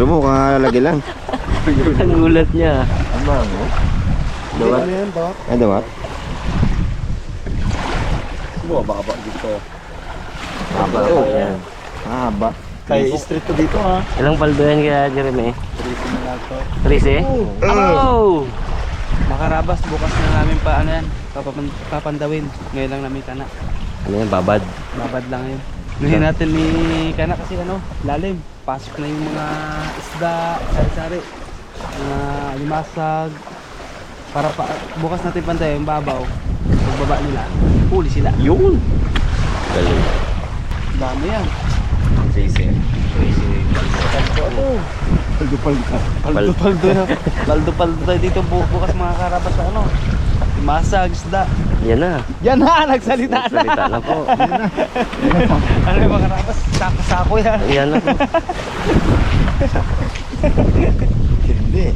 Biro mo, kakalagi lang. Ang ulat niya. Ama, no? Dawat. Dawat? Ano ba? Buwa, baka ba dito. Haba. Oo, yan. Haba. Kay street to dito ha. Ilang paldo yan kaya Jeremy? Street na lang to. 13? Oh! Makarabas, bukas na namin pa ano yan, papapan- papandawin. Ngayon lang namin kana. Ano yan, babad? Babad lang yun. Ngayon natin ni kana kasi ano, lalim. Pasok na yung mga isda, sari-sari. Mga limasag. Para pa, bukas natin pantay yung babaw. Pagbaba nila, huli sila. Yun! Galing. Dami yan. Sisi. Paldo-paldo na. Paldo-paldo tayo dito bu bukas mga karabas na ano. Limasag, isda. Yan na. Yan na, nagsalita na. Salita na po. ano yung mga karabas? Sako-sako yan. Yan na po. Hindi.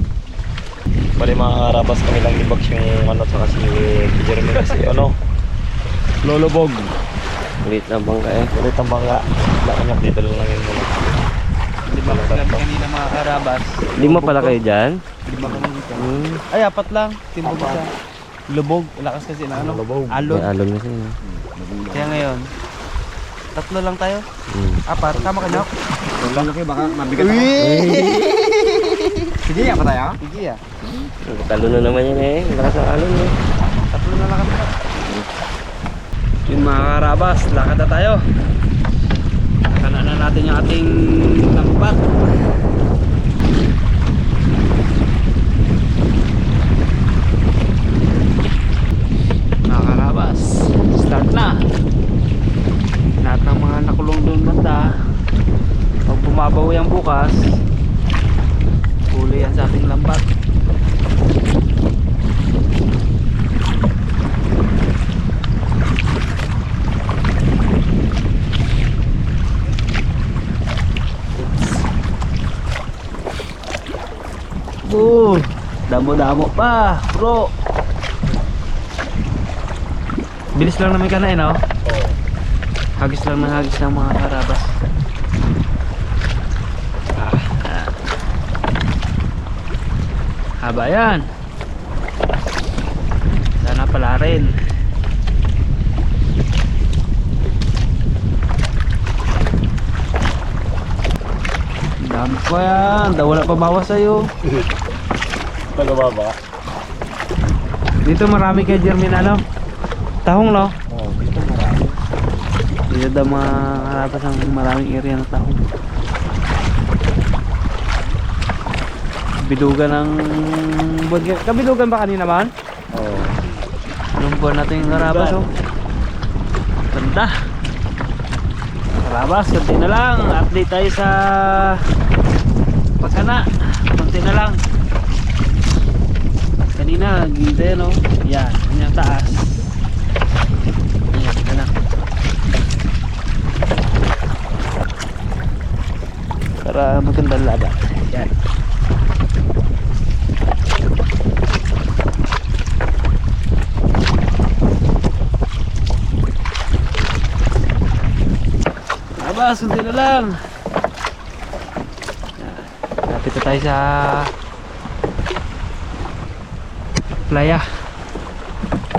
Bali mga karabas kami lang ni Bax yung ano saka si Jeremy kasi ano. Lolobog. Ulit na bangka eh. Ulit ang bangga. Laki niya dito lang lang yun muna. Lima lang kami kanina mga karabas. Lima pala kayo dyan? Lima kami dito. Hmm. Ay, apat lang. Timbog isa. Lubog. Lakas kasi na ano. Lubog. Alon. May alon na siya. no? Kaya ngayon, tatlo lang tayo. Hmm. Apat. Tama ka, Nyok? Wala kayo, baka mabigat ako. Sige, apa tayo? Sige ah. Talo na naman yan eh. Lakas ng alon eh. Tatlo na lang kami. Yun mga karabas, lakad na tayo. Kana na natin yung ating lambat. Mga karabas, start na. Lahat ng mga nakulong doon banda, pag yan bukas, huli yan sa ating lambat. Uh, damo-damo pa, bro. Bilis lang naman kanain, no? Hagis lang ng hagis ng mga karabas. Ah, ah. Haba yan. Sana pala rin. Dami ko yan. Daw wala pa bawas sa'yo. Tagababa. Dito marami kay Jermin ano? Tahong no? Oo, dito marami. Dito daw mga harapas ang maraming area ng tahong. Bilugan ng buwan. Kabilugan ba kanina man? Oo. Anong buwan natin yung harapas oh? Ganda! Harabas, konti na lang. Update tayo sa pagkana. Konti na lang. Kanina, yan oh. Yan, yan yung taas. Yan, yan na. Para magandang laba. Yan. Aba, sundi na lang. Lapit na tayo sa playa.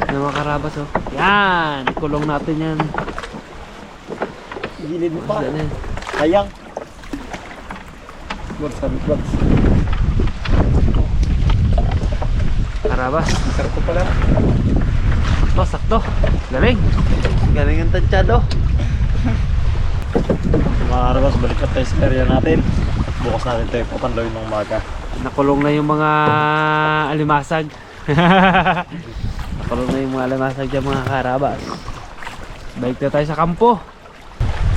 Ng mga karabas oh. Yan, kulong natin yan. Gilid mo pa. Yan yan. Sayang. Wag sabi wag. Karabas. Sarap ko pala. Sakto, sakto. Galing. Galing ang tansyado. Mga karabas, balik na tayo sa area natin. Bukas natin tayo papandawin ng umaga. Nakulong na yung mga alimasag. Nakulong na yung mga alimasag dyan mga karabas. Balik na tayo sa kampo.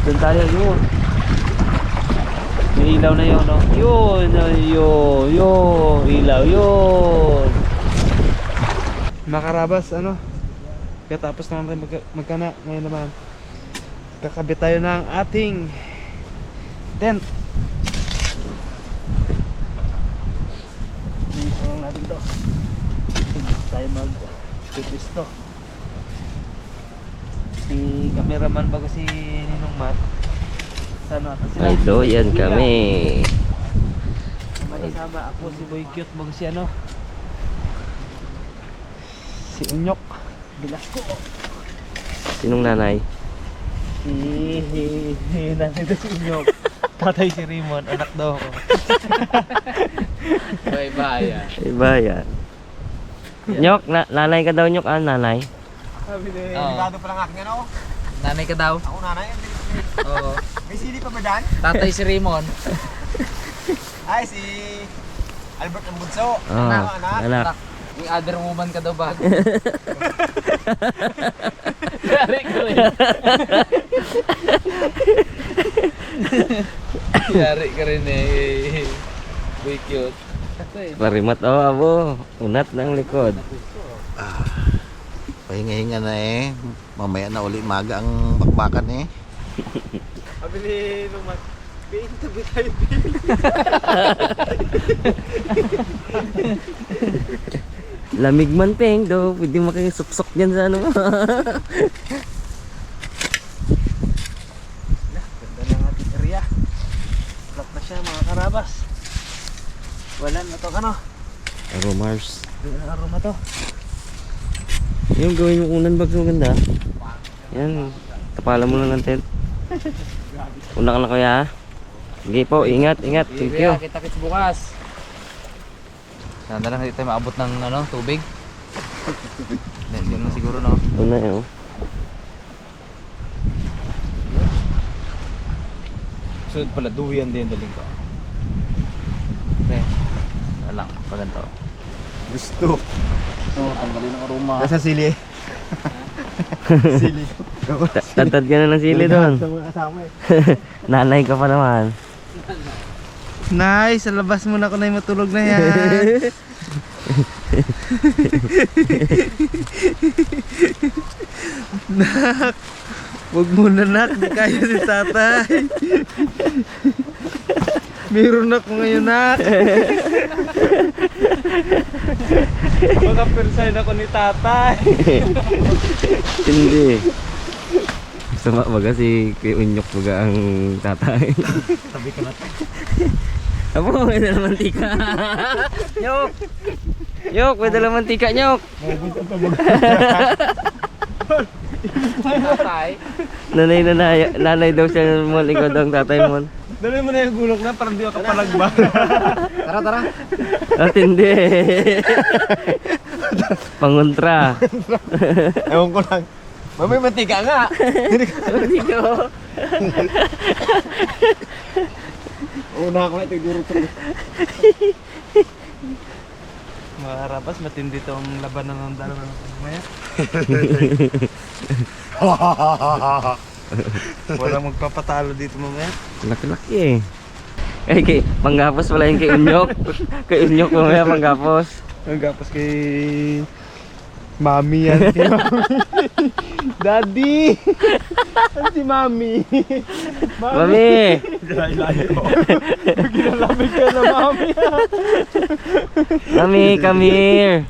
Doon tayo yun. May ilaw na yun, no? Yun, yun, yun, ilaw, yun. Mga karabas, ano? Katapos naman tayo mag magkana ngayon naman. Kakabit tayo ng ating tent. Lang natin to. Tayo mag pipisto. Si cameraman bago si Ninong Mat. Sana sila. Ay, doyan kami. Magkasama ako si Boy Cute bago si ano. Si Unyok. Bilas ko. Sinong nanay? Si nanay daw si Unyok. Tatay si Raymond, anak daw ako. Ay, bayan. Nyok, na nanay ka daw, Nyok. Ah, nanay. Sabi ni Sigurado pa lang aking ano. Nanay ka daw? Ako nanay. Oo. May CD pa ba dyan? Tatay si Raymond. Ay, si Albert ang bunso. Oh, Anak, anak. anak. Yung other woman ka daw bago. Yari ko rin. Yari ka rin eh. Boy cute. Parimat, oh, abo. Unat ng likod. Pahinga-hinga na eh. Mamaya na uli maga ang bakbakan eh. Sabi ni Ninong Mat, Bain, tabi tayo. Lamig man, Peng, do. Pwede makisuksok dyan sa ano. Ganda ng ating area. Flat na siya mga karabas. Wala na to ano. Aro, Mars. Wala na aroma to. Yung gawin yung unan bag ganda. Yan. Tapalan mo lang ng tent. Una ka na kuya. ha? Sige po, ingat, ingat. Thank you. Kuya, kita-kits bukas. Sana lang hindi tayo maabot ng ano, tubig. Hindi, naman siguro no. Una eh, oh. Sunod pala, duyan din daling ko. Lang, pag ganito. Gusto. So, tanggalin ang aroma. Nasa sili. sili. Ta- Tantad ka na ng sili doon. Sa mga kasama eh. Nanay ka pa naman. Nice, sa labas muna ako na yung matulog na yan. nak, wag muna nak, di kaya si tatay. Meron ako ngayon nak. Baka persign ako ni tatay. Hindi. Sama baga si Unyok baga ang tatay. Sabi ko na Apo, may dala mantika. Nyok! Nyok, may dala mantika, Nyok! Nanay, nanay, nanay daw siya mo, ikaw daw ang tatay mo. Dali mo na yung gulok na, parang di ako palagba. Tara, tara. At hindi. Pangontra. Ewan ko lang. Mamay mantika nga. Hindi ko. Una ako na ito yung Mga harapas, matindi tong labanan ng dalawa ng mamaya. Walang magpapatalo dito mamaya. Laki-laki eh. Ay, kay, panggapos pala yung kay Unyok. kay Unyok mamaya panggapos. Ang gapos kay Mami yan, si Mami. Daddy! Yan si Mami. Mami! Ginalamig ka na, Mami. Mami, come here!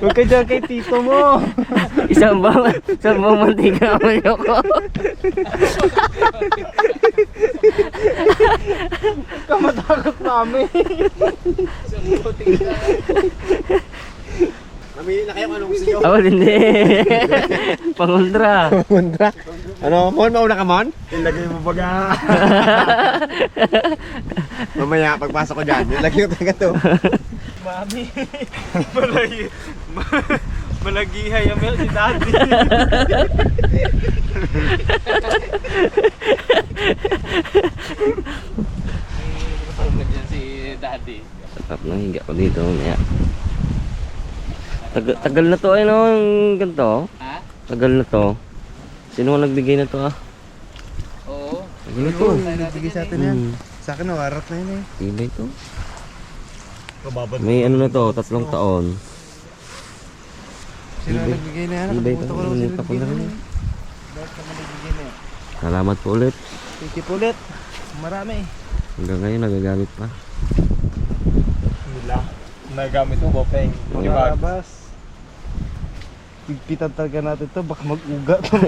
Huwag ka dyan kay tito mo. Isang bang, isang bang mantika ang Unyok ko. Kamatakot, Mami. Namili na kayo kung anong gusto nyo. Ako hindi. Pangontra. Kontra. Ano, Mon? Mauna ka, Mon? Ilagay mo baga. Mamaya, pagpasok ko dyan, ilagay ko talaga to. Mami. Malagi. Malagihay ang si Daddy. Tulog yan si Daddy. Sarap ng higa ko dito mamaya. Tagal, tagal na to ay no, yung ganito. Ha? Tagal na to. Sino ang nagbigay na to ah? Oo. Tagal na to. Sige sa atin yan. Hmm. Sa akin, nawarat na yun eh. Ibay to. May ano na to, tatlong taon. Ibay. nagbigay na yan? Nakalimutan ko lang pala nagbigay na yan. Bakit naman nagbigay na yan? Salamat po ulit. Thank you po ulit. Marami. Hanggang ngayon nagagamit pa. Nila. Nagamit mo, Bopeng. Mga karabas. Pigpitan talaga natin to. Baka mag-uga to.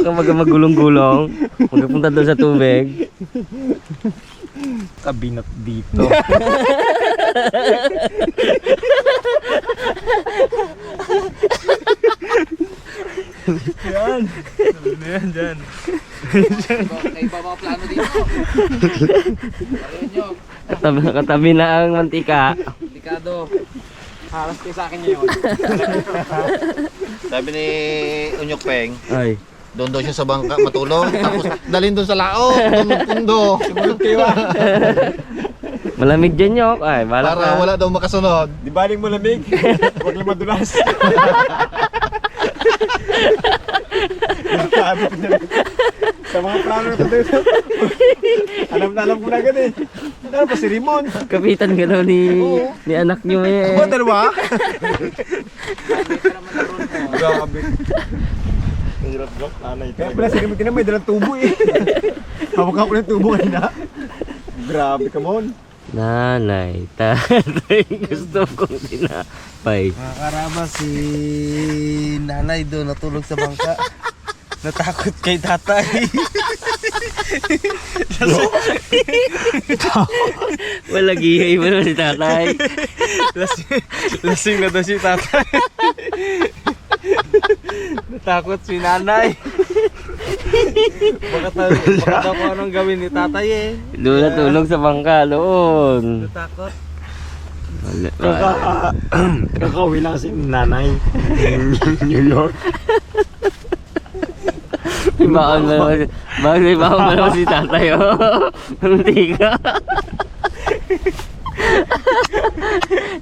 Kapag magulong-gulong, magpunta doon sa tubig. Kabinat dito. yan. Ano yan dyan? May iba mga plano dito. Ayun nyo. Katabi, katabi na ang mantika. Delikado. Haras kayo sa akin ngayon. Sabi ni Unyok Peng, Ay. doon daw siya sa bangka matulog. Tapos dalhin doon sa lao. Doon magpundo. Kayo ah. Malamig dyan yok. Ay, bala Para ka. wala daw makasunod. Di baling mo lamig. Huwag lang madulas. Sabi ko na Sa mga plano na ito. alam na alam ko na agad eh. Ano pa si Rimon? Kapitan ka daw ni, ni anak niyo eh. Ako dalawa? Grabe. Mahirap joke, nanay Kaya pala si Rimon tinamay, dalang tubo eh. Hawak ako ng tubo kanina. Grabe ka mon. Nanay, tatay, gusto kong tinapay. Mga si nanay doon natulog sa bangka. Natakot kay tatay. Wala gihay mo naman si tatay. lasing, lasing na daw si tatay. Natakot si nanay. Baka, ta- baka daw kung anong gawin ni tatay eh. Doon natulog sa bangka, doon. Natakot. Wala, Kaka, kakauwi lang si nanay. New York. Baon mo naman, bakit may baon mo naman si tatay, oh. Hindi ka.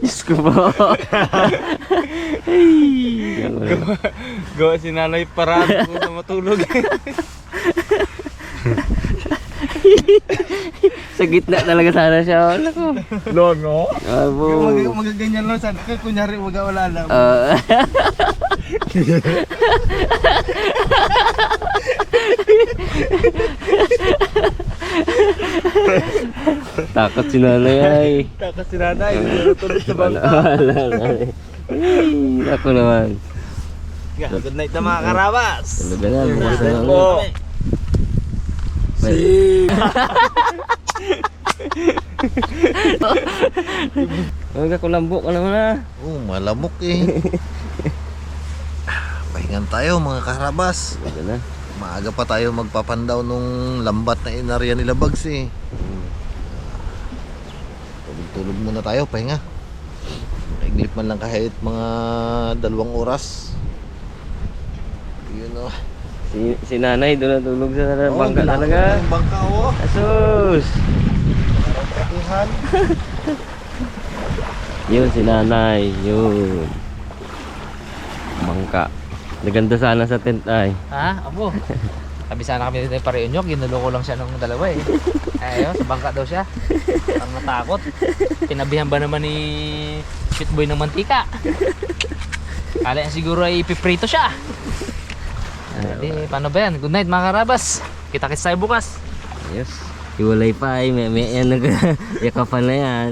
Diyos ko po. Ay, Gawa si nanay parado kung matulog. sa gitna talaga sana siya. Wala ko. No, no. Abo. Mag magaganyan lang sana. Kaya kunyari wag wala lang. Ah. Takot si nanay ay. Takot si nanay. Natulog sa bangka. wala, wala. Ay, ako naman. Good night na mga karabas. Talaga na, na lang. Po. Si... Huwag ako lambo ka naman ah. Oh, malamok eh. Pahingan tayo mga karabas. Talaga na. Maaga pa tayo magpapandaw nung lambat na inarya nila Bags eh. Tulog-tulog muna tayo, pahinga. Iglip man lang kahit mga dalawang oras. Yun oh. Si, si nanay doon natulog sa Oh, bangka talaga. ng Bangka oh. Asus! Katihan. Yun si nanay, yun. Bangka. Naganda sana sa tent ay. Ha? Abo. Sabi sana kami dito yung pariunyok, ginuloko lang siya ng dalawa eh. Ay, ayun, sa bangka daw siya. Parang natakot. Pinabihan ba naman ni Shitboy ng mantika? Kala siguro ay ipiprito siya. Ah, di, paano ba yan? Good night mga karabas. Kita-kits tayo bukas. Yes. Iwalay pa ay may, may yan yakapan na yan.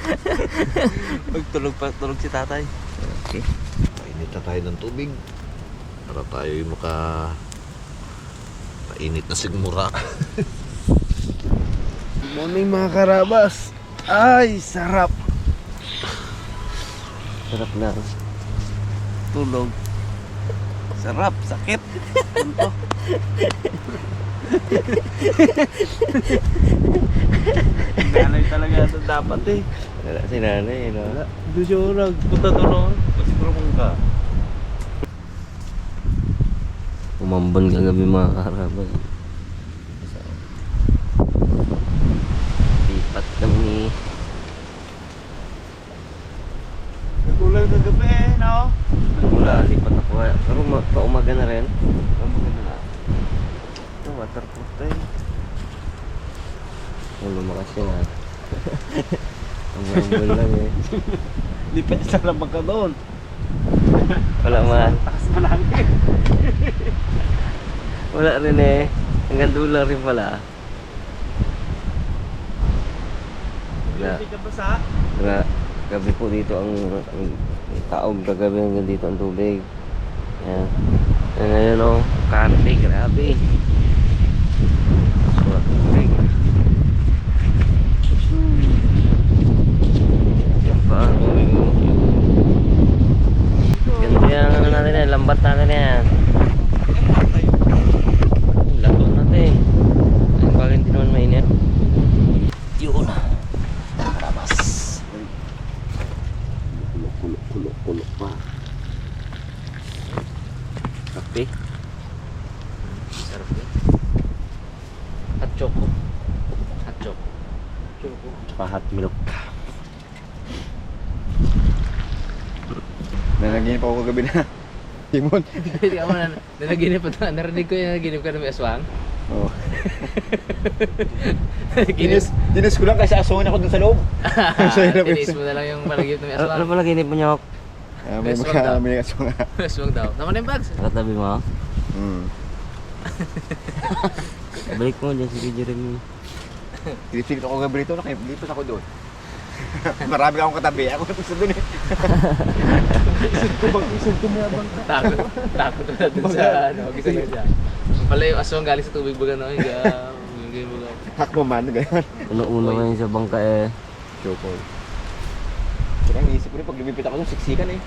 Pagtulog pa, tulog si tatay. Painit na tayo ng tubig. Para tayo yung maka... Painit na sigmura. Good morning mga karabas. Ay, sarap. Sarap na. Tulog. Sarap, sakit. Punto. Nanay talaga ito dapat eh. Wala si nanay, no? Doon siya nagpunta doon. Siguro mong ka. Umambon kagabi mga karabas. Lipat kami. Nagulang kagabi eh, no? Wala, lipat ako. Pero ma- paumaga na rin. Ang maganda na. Ito, waterproof tayo. Ang lumakas yun ha. Ang ambon lang eh. Di pa isa lang ka doon. Wala man. Takas malaki. Wala rin eh. Hanggang dulo rin pala. Wala. Wala. Gabi po dito ang, ang taog kagabi hanggang dito ang tubig. Yan. Yan ngayon oh, karte, grabe. Tubig. Yan pa. Ganito yung ano natin yan, lambat natin yan. Lato natin. Ayun, bakit hindi naman mainit? Yun. Tapos. Kulo, kulo, kulo pa. Kape. Sarap yun. At choco. At choco. Tsaka hot milk. Nalagyan pa ako kagabi na. Timon. Hindi ka mo na, nanaginip pa ito. Narinig ko yung nanaginip ka ng aswang. Oo. Ginis. Dinis, dinis ko lang kasi asawin ako dun sa loob. Sa hirap Tinis mo na lang yung panaginip ng Ano, ano aswang. pala ginip mo nyok? Ah, may Aswang mga may aswang nga. Aswang daw. Tama na yung bags. Nakatabi mo? Hmm. Balik mo dyan si Kuya Jeremy. Silip-silip ako kagabi rito, nakalipat ako doon. Marami akong katabi. Ako na gusto doon eh. Takot. Takot na dun sa ano. Gisa na siya. Pala yung aswang galing sa tubig baga no. Yung yung baga. Hakmo man, ganyan. Uno-uno ngayon sa bangka eh. Choco. Kaya ang isip ko rin, pag lumipit ako doon, siksikan eh.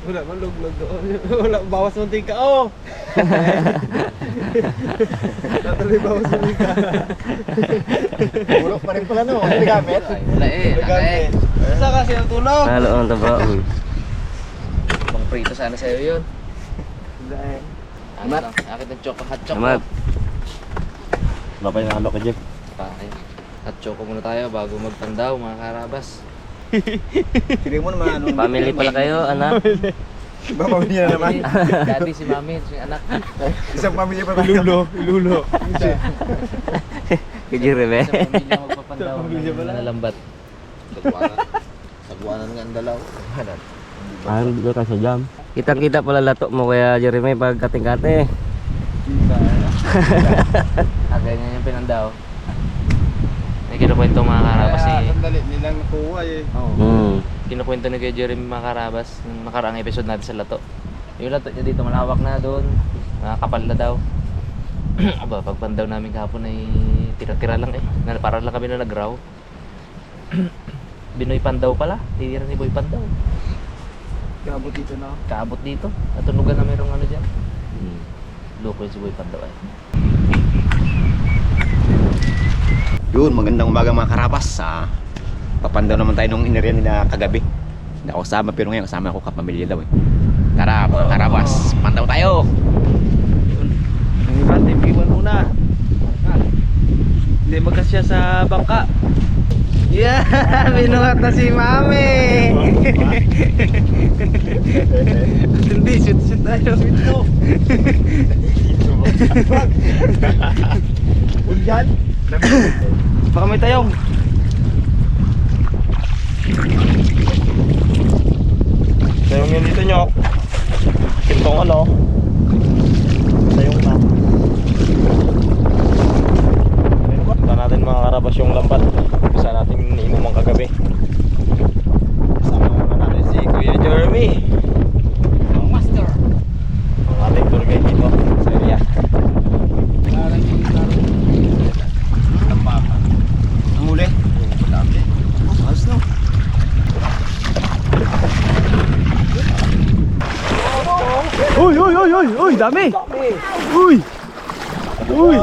Wala man luglog doon. Wala, bawas mantika. Oh! Natuloy bawas mantika. Puro pa rin pala no, hindi gamit. Ay, wala eh. Nakae. Sa kasi natulog. Halo ang taba. Pang prito sana sa'yo yun. Wala eh. Ano lang. Akit ng choco. Hot choco. Amat. Wala pa yung halo ka, Jeff. Okay. Hot choco muna tayo bago magpandaw mga karabas. Hindi mo naman ano. Family pala kayo, anak. Iba pamilya na naman. Daddy, si mami, si anak. Isang pamilya pa tayo. Ilulo, ilulo. Kuya Jeremy. Sa pamilya magpapandaw. pamilya pala. Nalambat. Sagwanan. Sagwanan nga ang dalaw. Parang dito ka sa jam. Kitang-kita pala lato mo Kuya Jeremy pag kating-kate. Ah, ganyan yung pinandaw. Kinukwento mga karabas Kaya, ni... sandali nilang kuha eh. Oo. Hmm. Kinukwento ni Kuya Jeremy mga karabas ng nakaraang episode natin sa Lato. Yung Lato niya dito malawak na doon. Nakakapal na daw. Aba, pagpandaw namin kahapon ay tira-tira lang eh. Na, para lang kami na nag-raw. Binoy Pandaw pala. Titira ni Boy Pandaw. Kabot dito na. Kaabot dito. Natunugan na mayroong ano dyan. Hmm. Loko yung si Boy Pandaw ay. Yun, magandang umaga mga karabas. Ah, papandaw naman tayo nung inerian nila kagabi. Hindi ako kasama pero ngayon kasama ako kapamilya daw eh. Tara mga karabas, pandaw tayo! Ang iba, tipiwan muna. Hindi magkasya sa bangka. Yeah! Binuhat na si Mami! Hindi, shoot-shoot tayo. Ulyan! Baka may tayong. Tayong yun dito nyok. Kintong ano. Tayong na. Punta natin mga karabas yung lambat. Bisa natin inuman kagabi. Kasama naman natin si Kuya Jeremy. Master! Ang ating tour guide dito sa area. Ang huli? Dami. Ayos no? Uy, uy, uy, uy, uy, dami! Uy! Uy!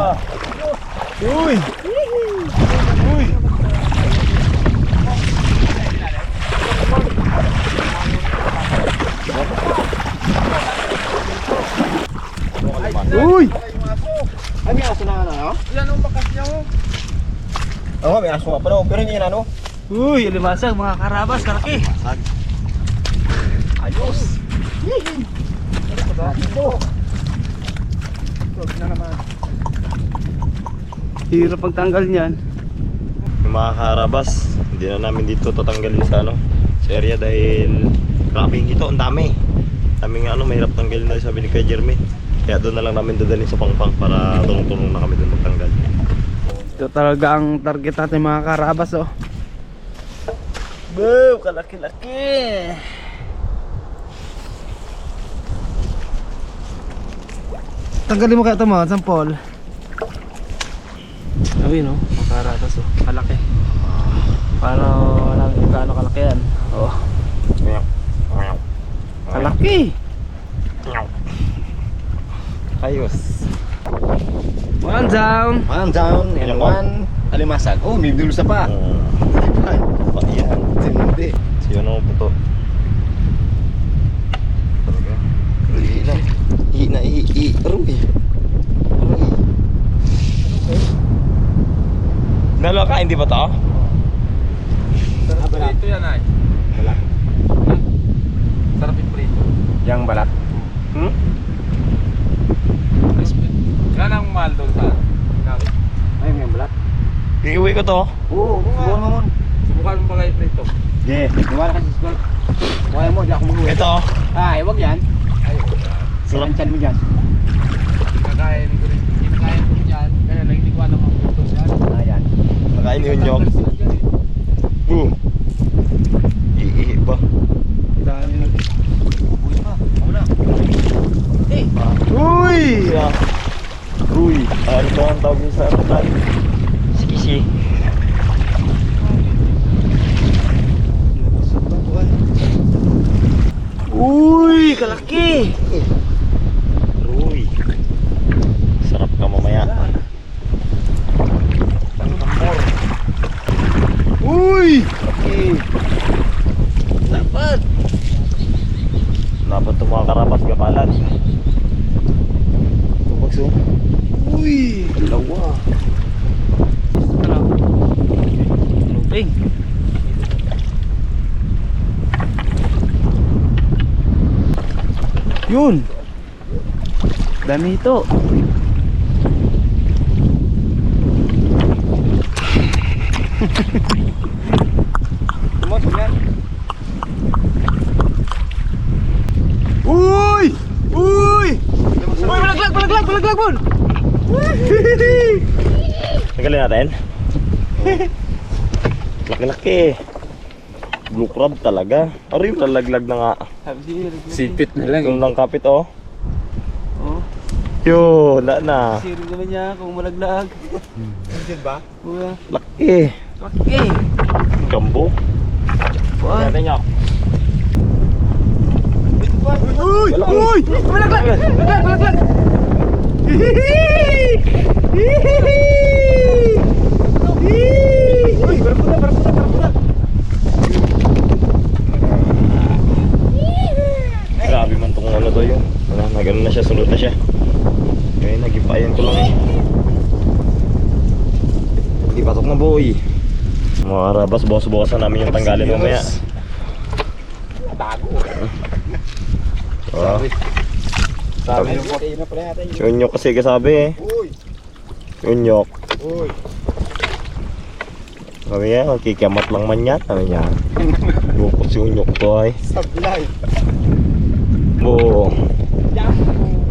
Uy! Ay, may aso na ano, no? Yan ang bakas niya oh. Oo, may aso nga pa no? Pero hindi yan ano? Uy, alimasag mga karabas, kalaki. Ayos! Hirap pagtanggal niyan. Yung mga karabas, hindi na namin dito tatanggalin sa ano, sa area dahil grabe ito, ang dami. Kami nga ano, mahirap tanggalin na sabi ni Kuya Jeremy. Kaya doon na lang namin dadalhin sa pangpang para tulong-tulong na kami doon magtanggal. Ito talaga ang target natin mga karabas oh. Wow, kalaki-laki! Tanggalin mo kaya ito mo, sampol. Ayun no, mga karabas oh. Kalaki. Para alam kung gaano kalaki yan. Oh. Kalaki! Ayos. One down! One down and ba? one alimasag. Oh, may dulsa pa. Diba? pa yan. Tindi. Siya na buto. Hina. Hina. Hi. Aroy. Aroy. Dalawa ka, hindi ba to? Prito yan ay. Balat. Sarap yung prito. Yang balat. Hmm? Yan ang mahal doon sa Gawin. Ay, may balat. Iuwi ko to. Oo, subukan mo mo. Subukan mo ba kayo prito? Yeah, niwala ka sa school. Kaya mo, di ako mag-uwi. Ito. Ay, wag yan. Ayun. Sarap. Sarap. mo dyan. Kinakain ko rin. Kinakain ko yan. Kaya lang hindi ko alam ang prito yan. Ayan. Nakain ni Unyok. Boom. Iihi ba? Dami na. Uy pa. Muna. Uy! Yeah. Ruy. Ah, ito ang tawag niya sa ano tayo. Sikisi. Uy! Kalaki! Ruy. Sarap ka mamaya. Uy! Dapat. Dapat itong mga karapas gapalan. Bubagso. Uy! Dalawa. Ano? Luping. Yun! Dami ito. Uy! Uy! Uy, malaglag, malaglag, malaglag, Bon! Tagalin natin. Laki-laki. Blue crab talaga. Ano yung lalaglag na nga. Sipit na lang. Yung lang kapit. Oh, Yo, wala na. siri naman niya kung malaglag. Diyan ba? Uy, Laki. laki. Gambo. Uy! Natin nyo. Uy! Uy! Malaglag! Malaglag! Malaglag! Hihihi! Hihihi! Hihihi! Uy! Barakuda! Barakuda! Barakuda! Grabe man tong ano to yun. Wala, nagano na siya, sulot na siya. Nagipayan ko lang eh. Hindi patok na boy. Mga rabas, bukas-bukasan namin yung tanggalin mamaya. Bago. Oh. Sabi yung patay na pala natin. Si Unyok kasi kasabi eh. Uy! Si Unyok. Uy! Sabi niya, kikiamat lang man yan. Sabi niya. Lukot si Unyok to ay. Sablay! Bo.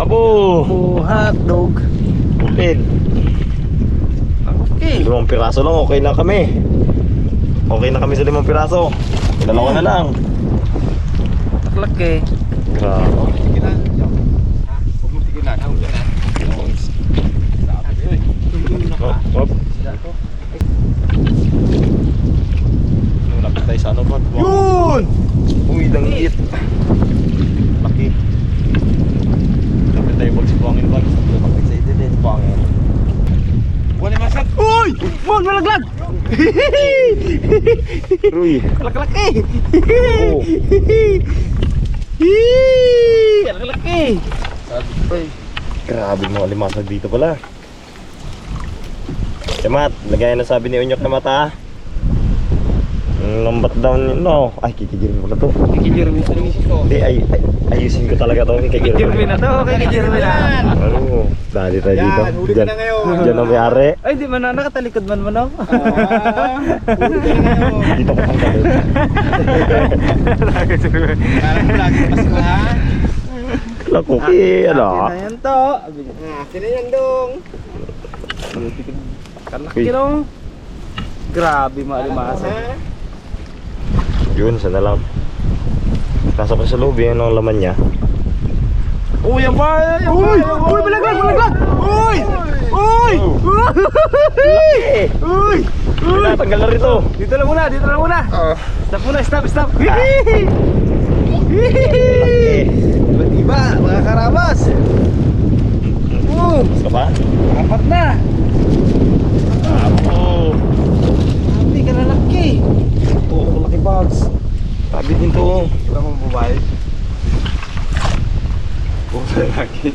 Abo. Oh, hotdog. Ulid. Okay. Limang piraso lang, okay na kami. Okay na kami sa limang piraso. Dalawa na lang. Grabe. Huwag mo Oh, oh. Nung lapit tayo sa ano ba? Yun! Uy, danggit. Laki. Lapit Buangin ba? Excited eh, Buangin. Wala masag! Uy! Mon, malaglag! Ruy. Laki-laki! Oo. Hihihi! Laki-laki! Grabe mga limasag dito pala. Kamat, lagay na sabi ni Unyok na mata. ah. Lambat daw ni no. Ay, kikigirin ko na to. Kikijirmi sa Hindi, ay, ay, ayusin ko talaga to. Kikigirin Kikijirmi na to, kikijirmi na. Ano, dali tayo dito. Yan, huli ka na ngayon. Diyan ang may-ari. Ay, di man na, nakatalikod man man ako. Ah, Huli ka na ngayon. Dito ko ang galit. Parang lagi mas ha? Wala cookie, ano? Akin na yan to. Akin na yan dong. Kalaki Uy. no. Grabe maalimasa. Yun, sana lang. Nasa pa sa loob yan ang laman niya. Uy, yan ba? Yan uy, uy, balaglag, balaglag. Uy! Uy! Uy! Uy! Uy! Tanggal na rito. Dito lang muna, dito lang muna. Stop muna, stop, stop. Iba't iba, mga karabas. Oh, Gusto ka pa? apat na. Apo. Ka lalaki. Ito, malaki bags. Sabi din to. Iba mong babae. Puro lalaki.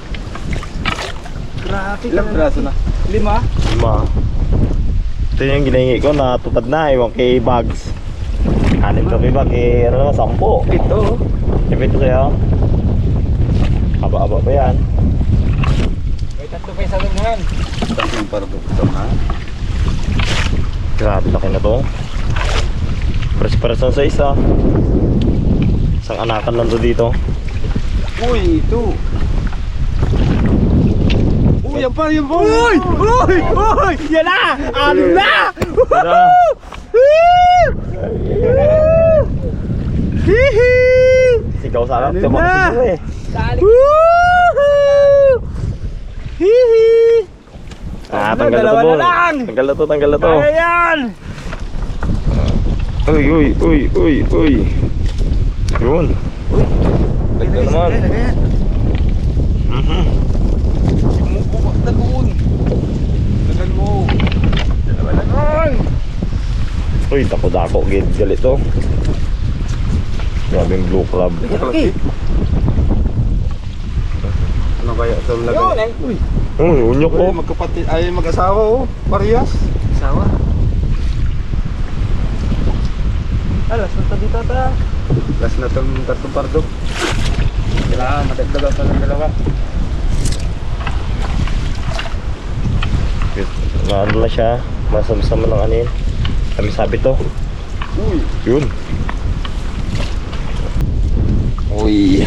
Grabe Ilang braso na? Lima? Lima. Ito yung ginahingi ko, natupad na. Ewan kay bags. Anim kami ba? Kay ano naman, sampo. Ito. Ipito sa'yo. Aba-aba pa yan. May tatlo pa sa lumahan. Tapos yung parang ito na. Grabe laki na to. Pares-pares sa isa. Isang anakan lang to dito. Uy, ito. Uy, yan pa, yan pa. Uy! Uy! Uy! Yan na! Ano na! Hihi! Sigaw sa alam. Ano Tumak na? sigaw eh. Hihi! Ah, Ano, tanggal na to, na lang. Tanggal na to, tanggal na to. Kaya yan! Uy, uy, uy, uy, uy. Yun. Ganda naman. Mhm. Bumubok na doon. Tagal mo. Dalawa na lang. Uy, dako-dako. Gid galit to. Grabe yung blue club. Okay. Ano kaya ito Yun lagay? eh. Uy, Uy, unyok ko. Oh, magkapatid, ay mag-asawa oh. Parehas. sawa. Alas, nata dito ta. Last na itong tatlong pardo. Kailangan madagdagan sa ng dalawa. Maano na siya. Masama-sama ng ano yun. Kami sabi to. Uy! Yun. Uy.